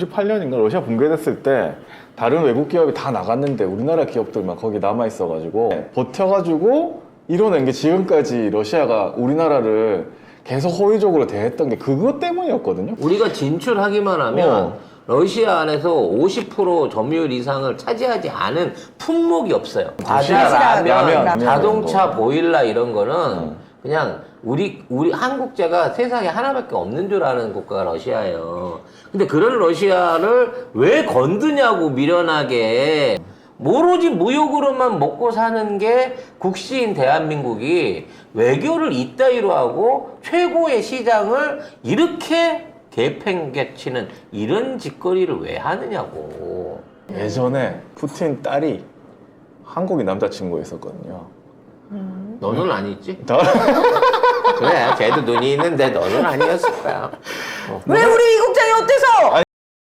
98년인가 러시아 붕괴됐을 때 다른 외국 기업이 다 나갔는데 우리나라 기업들만 거기 남아 있어가지고 버텨가지고 이뤄낸 게 지금까지 러시아가 우리나라를 계속 호의적으로 대했던 게 그것 때문이었거든요. 우리가 진출하기만 하면 어. 러시아 안에서 50% 점유율 이상을 차지하지 않은 품목이 없어요. 과자, 도시락, 라면, 라면, 라면 자동차, 거. 보일러 이런 거는 어. 그냥 우리 우리 한국제가 세상에 하나밖에 없는 줄 아는 국가가 러시아예요. 근데 그런 러시아를 왜 건드냐고 미련하게 오로지 무역으로만 먹고 사는 게 국시인 대한민국이 외교를 이따위로 하고 최고의 시장을 이렇게 개팽개치는 이런 짓거리를 왜 하느냐고. 예전에 푸틴 딸이 한국인 남자친구가 있었거든요. 너는 아니지? 다- 그래, 걔도 눈이 있는데 너는 아니었을 거야. 왜 우리 이국장이 어때서?